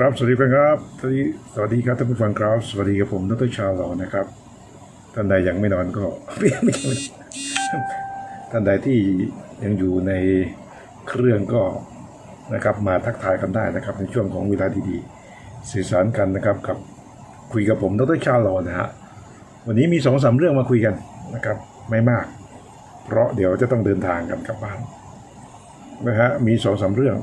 ครับสวัสดีครับสวัสดีสวัสดีครับท่านผู้ฟังครับ สวัสดีกับผมดรชาลอนะครับท่านใดยังไม่นอนก็ไม่ไม่ใช่ท่านใดที่ยังอยู่ในเครื่องก็นะครับมาทักทายกันได้นะครับ ในช่วงของเวลาดีๆสื่อสารกันนะครับกับคุยกับผมดรชาลอนะฮะวันนี้มีสองสามเรื่องมาคุยกันนะครับ ไม่มาก เพราะเดี๋ยวจะต้องเดินทางกันกลับบ้านนะฮะมีสองสามเรื่อง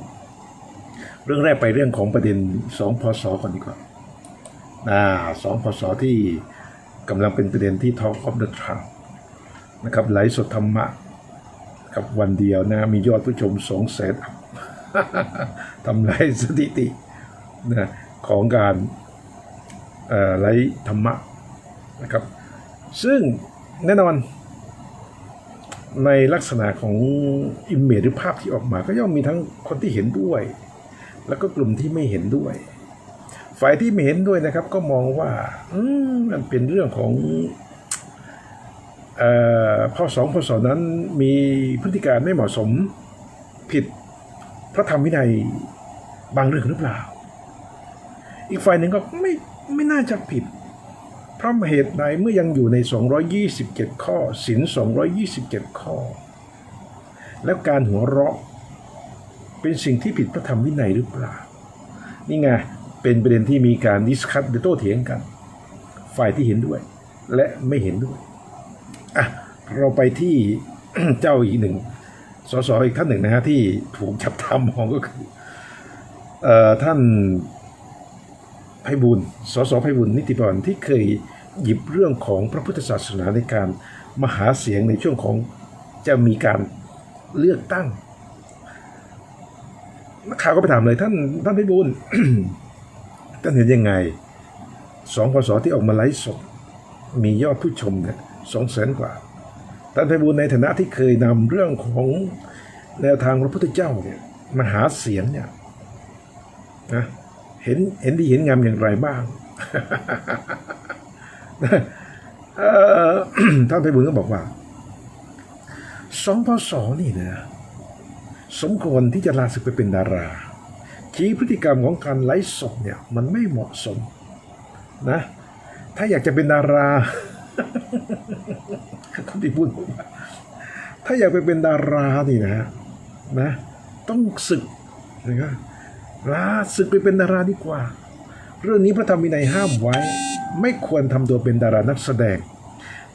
เรื่องแรกไปเรื่องของประเด็นสองพศก่อนดีกว่าอ่าสองพศที่กำลังเป็นประเด็นที่ Talk of the Town นะครับไลฟ์สดธรรมะกับวันเดียวนะ มียอดผู้ชมสองแสนทำลายสถิตินะของการไลฟ์ธรรมะนะครับ ซึ่งแน่นอนในลักษณะของอิมเมจหรือภาพที่ออกมาก็ย่อมมีทั้งคนที่เห็นด้วย แล้วก็กลุ่มที่ไม่เห็นด้วย ฝ่ายที่ไม่เห็นด้วยนะครับ ก็มองว่า อืมันเป็นเรื่องของเอ่อพ่อสองพ่อสองนั้นมีพฤติการไม่เหมาะสมผิดพระธรรมวินัยบางเรื่องหรือเปล่า อีกฝ่ายหนึ่งก็ไม่ไม่น่าจะผิด เพราะเหตุใดเมื่อยังอยู่ใน 227 ข้อศีล227 ข้อ แล้วการหัวเราะ เป็นสิ่งที่ผิดพระธรรมวินัยหรือเปล่า นี่ไงเป็นประเด็นที่มีการดิสคัตหรือโต้เถียงกัน ฝ่ายที่เห็นด้วย และไม่เห็นด้วยอะเราไปที่เจ้าอีกหนึ่งสสอีกท่านหนึ่งนะฮะที่ถูกจับตามองก็คือเอ่อท่านไพบุญสสไพบุญนิติพรที่เคยหยิบเรื่องของพระพุทธศาสนาในการมาหาเสียงในช่วงของจะมีการเลือกตั้ง นักข่าวก็ไปถามเลยท่านท่านพิบูลท่านเห็นยังไงสองพศที่ออกมาไลฟ์สดมียอดผู้ชมเนี่ยสองแสนกว่าท่านพิบูลในฐานะที่เคยนำเรื่องของแนวทางพระพุทธเจ้าเนี่ยมาหาเสียงเนี่ยนะเห็นเห็นดีเห็นงามอย่างไรบ้างท่านพิบูลก็บอกว่าสองพศนี่นะ สมควรที่จะลาศึกไปเป็นดาราชี้พฤติกรรมของการไลฟ์สดเนี่ยมันไม่เหมาะสมนะ ถ้าอยากจะเป็นดาราคนที่พูดผมถ้าอยากไปเป็นดารานี่นะนะ ต้องศึกนะครับลาศึกไปเป็นดาราดีกว่า เรื่องนี้พระธรรมวินัยห้ามไว้ ไม่ควรทำตัวเป็นดารานักแสดง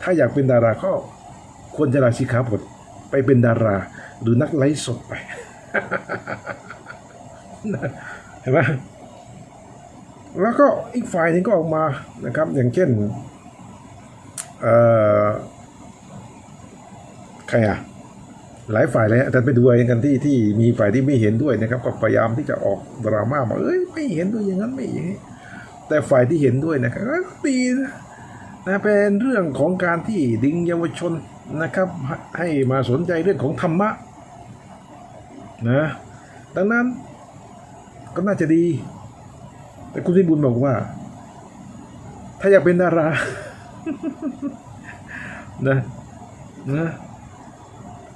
ถ้าอยากเป็นดาราก็ควรจะลาสิกขาบทไปเป็นดารา หรือนักไลฟ์สดไป เห็นไหมแล้วก็อีกฝ่ายหนึงก็ออกมานะครับ อย่างเช่นใครอะหลายฝ่ายเลยฮะแต่ไปดูเองกันที่ที่มีฝ่ายที่ไม่เห็นด้วยนะครับ ก็พยายามที่จะออกดราม่ามาเอ้ยไม่เห็นด้วยอย่างนั้นไม่อย่างนี้แต่ฝ่ายที่เห็นด้วยนะครับก็ดีนะเป็นเรื่องของการที่ดึงเยาวชนนะครับ ให้มาสนใจเรื่องของธรรมะ นะดังนั้นก็น่าจะดี แต่คุณพิบุญบอกว่า ถ้าอยากเป็นดารานะนะ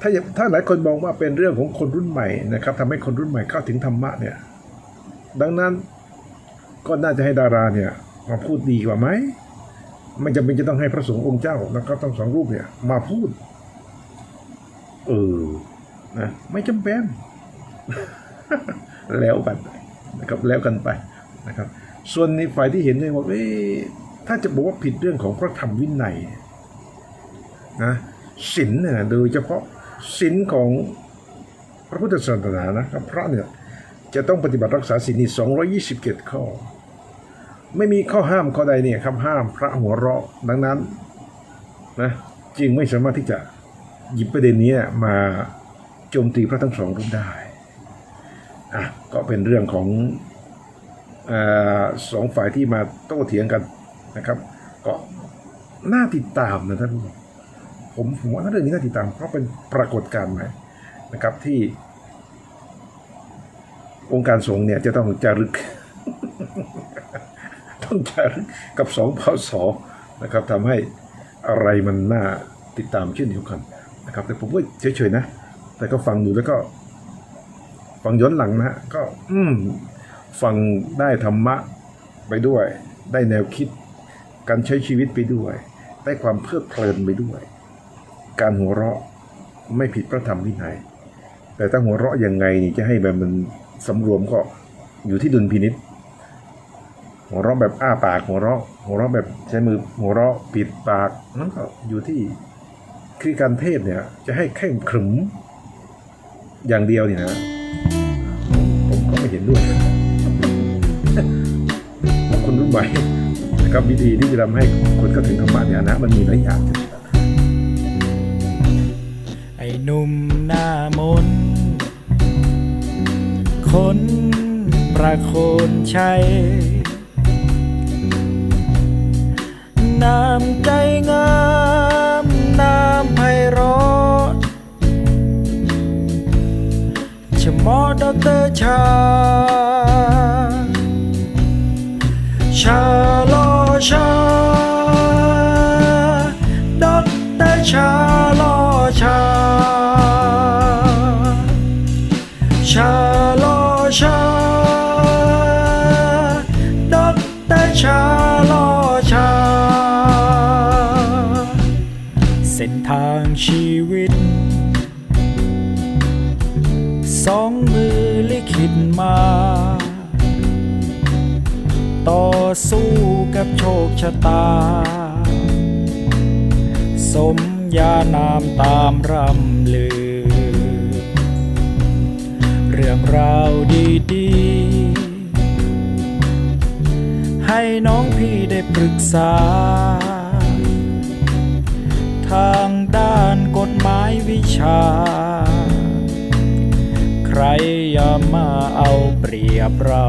ถ้าถ้าหลายคนมองว่าเป็นเรื่องของคนรุ่นใหม่นะครับทำให้คนรุ่นใหม่เข้าถึงธรรมะเนี่ย ดังนั้นก็น่าจะให้ดาราเนี่ยมาพูดดีกว่าไหมไม่จำเป็นจะต้องให้พระสงฆ์องค์เจ้านะครับต้องสองรูปเนี่ย มาพูด เออนะไม่จำเป็น แล้วกันไปนะครับแล้วกันไปนะครับ ส่วนในฝ่ายที่เห็นเนี่ยบอกเอ๊ถ้าจะบอกว่าผิดเรื่องของพระธรรมวินัยนะศีลเนี่ยโดยเฉพาะศีลของพระพุทธศาสนานะครับพระเนี่ยจะต้องปฏิบัติรักษาศีลนี่สองยี่สิบเจ็ดข้อ ไม่มีข้อห้ามข้อใดเนี่ยครับห้ามพระหัวเราะดังนั้นนะจึงไม่สามารถที่จะหยิบประเด็นนี้มาโจมตีพระทั้งสองรูปได้ อะก็เป็นเรื่องของอสองฝ่ายที่มาโต้เถียงกันนะครับ ก็น่าติดตามนะท่านผมผมผมว่าเรื่องนี้น่าติดตาม เพราะเป็นปรากฏการณ์ใหม่นะครับที่ องค์การสงฆ์เนี่ยจะต้องจารึก ต้องจารึกกับสองพศนะครับทำให้อะไรมันน่าติดตามเช่นเดียวกันนะครับ แต่ผมก็เฉยๆนะ แต่ก็ฟังดูแล้วก็ ฟังย้อนหลังนะฮะก็ อืมฟังได้ธรรมะไปด้วย ได้แนวคิด การใช้ชีวิตไปด้วย ได้ความเพลิดเพลินไปด้วย การหัวเราะไม่ผิดพระธรรมวินัยแต่ถ้าหัวเราะยังไงนี่จะให้แบบมันสำรวมก็อยู่ที่ดุลพินิษหัวเราะแบบอ้าปากหัวเราะ หัวเราะแบบใช้มือหัวเราะปิดปากนั่นก็อยู่ที่คือการเทศเนี่ยจะให้แข่งขรึมอย่างเดียวนี่นะ ผมก็ไม่เห็นด้วยคนรุ่นใหม่นะครับวิธีที่จะทำให้คนเข้าถึงธรรมะเนี่ยนะ มันมีหลายอย่างไอ้หนุ่มหน้ามนคนประโคนชัยน้ำใจงามน้ำไพเรา องมือลิขิตมา ต่อสู้กับโชคชะตา สมญานามตามรำลือ เรื่องราวดีๆ ให้น้องพี่ได้ปรึกษา ทางด้านกฎหมายวิชา รอย่ามาเอาเปรียบเรา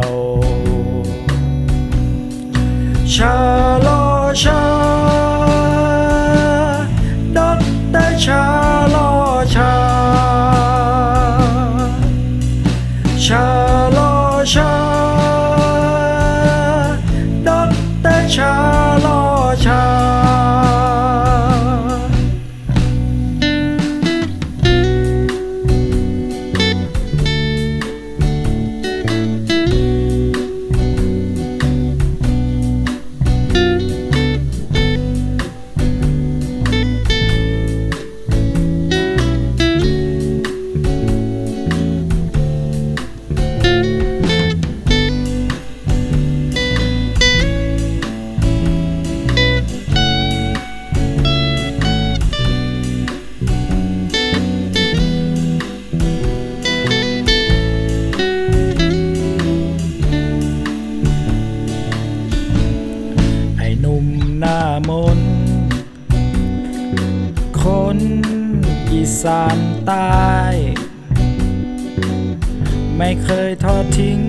ชาลอชาดอกเตอร์ชาลอชา ตาย ไม่เคยทอดทิ้ง